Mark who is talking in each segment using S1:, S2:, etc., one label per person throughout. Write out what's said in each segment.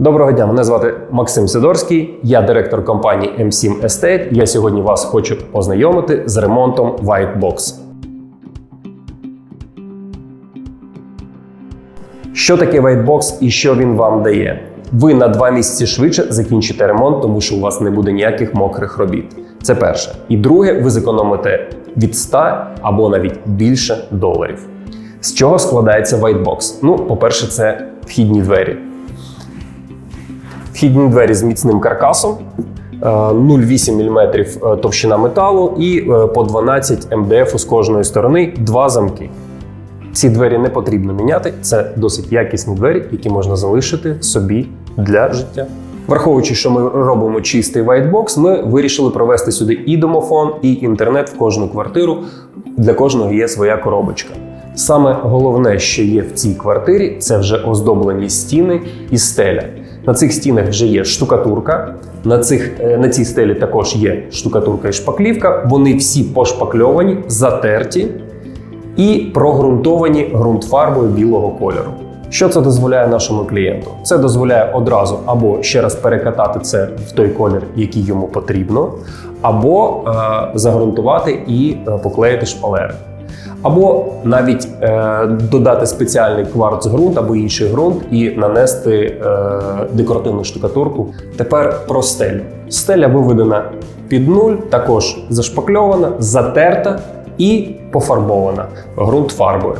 S1: Доброго дня, мене звати Максим Сидорський, я директор компанії M7 Estate. Я сьогодні вас хочу познайомити з ремонтом Whitebox. Що таке Whitebox і що він вам дає? Ви на два місяці швидше закінчите ремонт, тому що у вас не буде ніяких мокрих робіт. Це перше. І друге, ви зекономите від 100 або навіть більше доларів. З чого складається Whitebox? Ну, по-перше, це вхідні двері. Вхідні двері з міцним каркасом, е, 0,8 мм товщина металу і е, по 12 МДФ з кожної сторони, два замки. Ці двері не потрібно міняти. Це досить якісні двері, які можна залишити собі для життя. Враховуючи, що ми робимо чистий whitebox, ми вирішили провести сюди і домофон, і інтернет в кожну квартиру. Для кожного є своя коробочка. Саме головне, що є в цій квартирі, це вже оздоблені стіни і стеля. На цих стінах вже є штукатурка. На, цих, е, на цій стелі також є штукатурка і шпаклівка. Вони всі пошпакльовані, затерті і прогрунтовані ґрунтфарбою білого кольору. Що це дозволяє нашому клієнту? Це дозволяє одразу або ще раз перекатати це в той колір, який йому потрібно, або е, загрунтувати і е, поклеїти шпалери. Або навіть е, додати спеціальний кварц ґрунт або інший ґрунт і нанести е, декоративну штукатурку. Тепер про стелю. Стеля виведена під нуль, також зашпакльована, затерта і пофарбована ґрунт фарбою.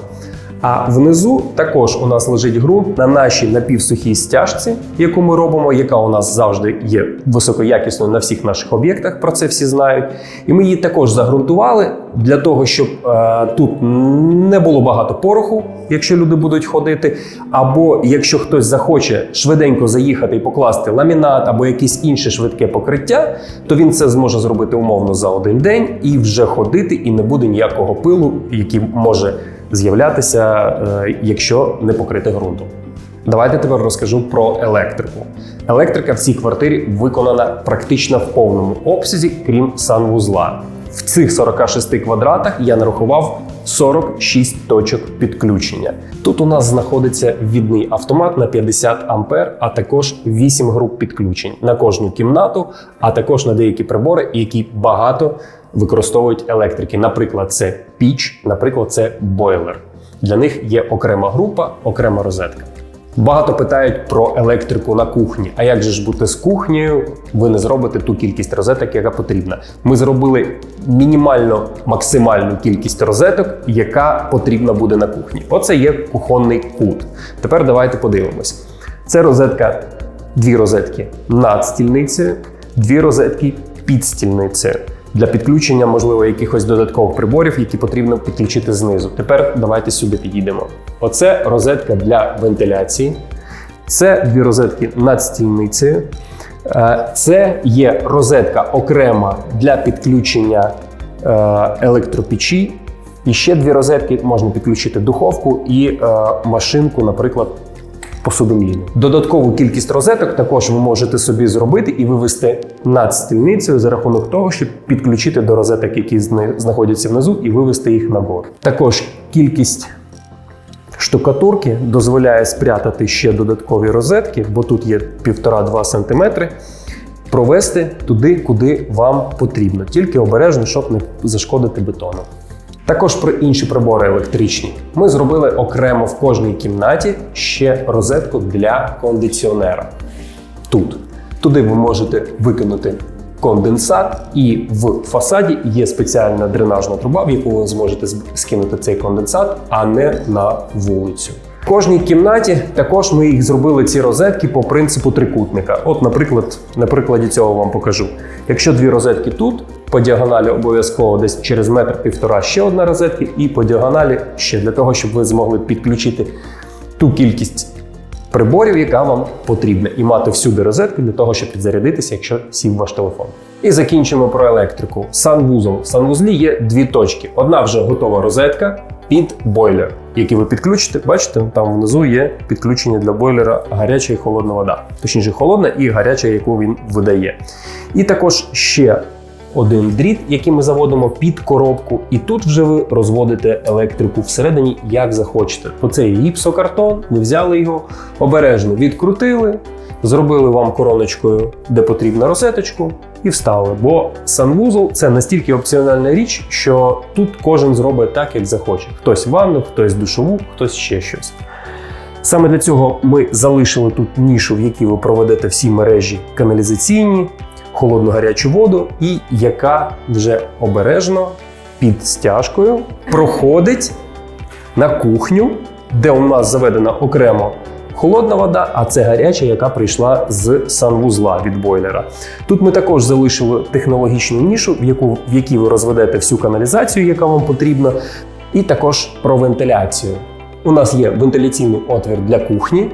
S1: А внизу також у нас лежить ґрунт на нашій напівсухій стяжці, яку ми робимо, яка у нас завжди є високоякісною на всіх наших об'єктах. Про це всі знають. І ми її також загрунтували для того, щоб е, тут не було багато пороху, якщо люди будуть ходити. Або якщо хтось захоче швиденько заїхати і покласти ламінат або якесь інше швидке покриття, то він це зможе зробити умовно за один день і вже ходити, і не буде ніякого пилу, який може з'являтися, е, якщо не покрити ґрунтом. Давайте тепер розкажу про електрику. Електрика в цій квартирі виконана практично в повному обсязі, крім санвузла. В цих 46 квадратах я нарахував 46 точок підключення. Тут у нас знаходиться відний автомат на 50 ампер, а також 8 груп підключень на кожну кімнату, а також на деякі прибори, які багато використовують електрики. Наприклад, це піч, наприклад, це бойлер. Для них є окрема група, окрема розетка. Багато питають про електрику на кухні. А як же ж бути з кухнею? Ви не зробите ту кількість розеток, яка потрібна. Ми зробили мінімально максимальну кількість розеток, яка потрібна буде на кухні. Оце є кухонний кут. Тепер давайте подивимось. Це розетка, дві розетки над стільницею, дві розетки під стільницею. Для підключення, можливо, якихось додаткових приборів, які потрібно підключити знизу. Тепер давайте сюди підійдемо. Оце розетка для вентиляції. Це дві розетки над стільницею. Е, Це є розетка окрема для підключення е, електропечі. І ще дві розетки можна підключити духовку і е, машинку, наприклад, посудомійну. Додаткову кількість розеток також ви можете собі зробити і вивести над стільницею за рахунок того, щоб підключити до розеток, які знаходяться внизу, і вивести їх нагору. Також кількість штукатурки дозволяє спрятати ще додаткові розетки, бо тут є 1,5-2 см. Провести туди, куди вам потрібно, тільки обережно, щоб не зашкодити бетону. Також про інші прибори електричні. Ми зробили окремо в кожній кімнаті ще розетку для кондиціонера. Тут. Туди ви можете викинути конденсат, і в фасаді є спеціальна дренажна труба, в яку ви зможете скинути цей конденсат, а не на вулицю. В кожній кімнаті також ми їх зробили ці розетки по принципу трикутника. От, наприклад, на прикладі цього вам покажу. Якщо дві розетки тут, по діагоналі обов'язково десь через метр півтора ще одна розетка, і по діагоналі ще для того, щоб ви змогли підключити ту кількість приборів, яка вам потрібна, і мати всюди розетки для того, щоб підзарядитися, якщо сів ваш телефон. І закінчимо про електрику. Санвузол. В санвузлі є дві точки. Одна вже готова розетка під бойлер, який ви підключите. Бачите, там внизу є підключення для бойлера гаряча і холодна вода. Точніше, холодна і гаряча, яку він видає. І також ще один дріт, який ми заводимо під коробку, і тут вже ви розводите електрику всередині, як захочете. Оце гіпсокартон, ми взяли його, обережно відкрутили, Зробили вам короночкою, де потрібно розеточку, і вставили. Бо санвузол це настільки опціональна річ, що тут кожен зробить так, як захоче. Хтось ванну, хтось душову, хтось ще щось. Саме для цього ми залишили тут нішу, в якій ви проведете всі мережі каналізаційні, холодну гарячу воду, і яка вже обережно під стяжкою проходить на кухню, де у нас заведена окремо холодна вода, а це гаряча, яка прийшла з санвузла від бойлера. Тут ми також залишили технологічну нішу, в яку в якій ви розведете всю каналізацію, яка вам потрібна, і також про вентиляцію. У нас є вентиляційний отвір для кухні,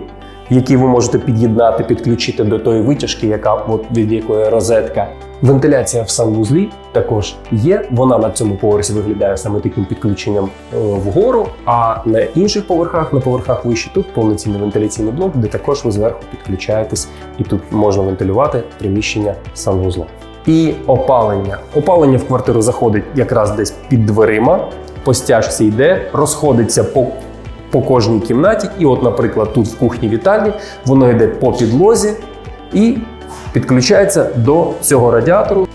S1: який ви можете під'єднати, підключити до тої витяжки, яка от від якої розетка. Вентиляція в санвузлі також є. Вона на цьому поверсі виглядає саме таким підключенням е, вгору. А на інших поверхах, на поверхах вище, тут повноцінний вентиляційний блок, де також ви зверху підключаєтесь, і тут можна вентилювати приміщення санвузла. І опалення. Опалення в квартиру заходить якраз десь під дверима, по стяжці йде, розходиться по по кожній кімнаті. І, от, наприклад, тут в кухні вітальні воно йде по підлозі і підключається до цього радіатору.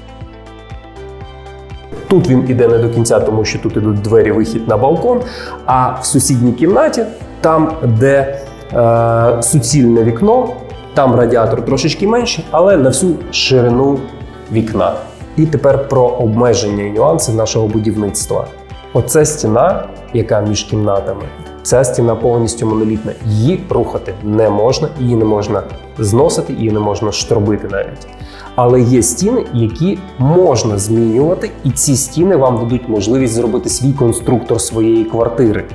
S1: Тут він іде не до кінця, тому що тут ідуть двері, вихід на балкон. А в сусідній кімнаті, там, де е, суцільне вікно, там радіатор трошечки менший, але на всю ширину вікна. І тепер про обмеження і нюанси нашого будівництва. Оце стіна, яка між кімнатами. Ця стіна повністю монолітна. Її рухати не можна, її не можна зносити, її не можна штробити навіть. Але є стіни, які можна змінювати, і ці стіни вам дадуть можливість зробити свій конструктор своєї квартири.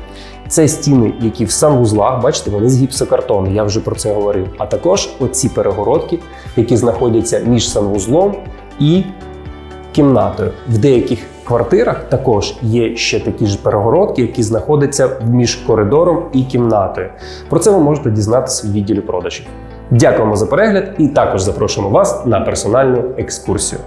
S1: Це стіни, які в санвузлах, бачите, вони з гіпсокартону, я вже про це говорив. А також оці перегородки, які знаходяться між санвузлом і кімнатою. В деяких квартирах також є ще такі ж перегородки, які знаходяться між коридором і кімнатою. Про це ви можете дізнатися в відділі продажів. Дякуємо за перегляд і також запрошуємо вас на персональну екскурсію.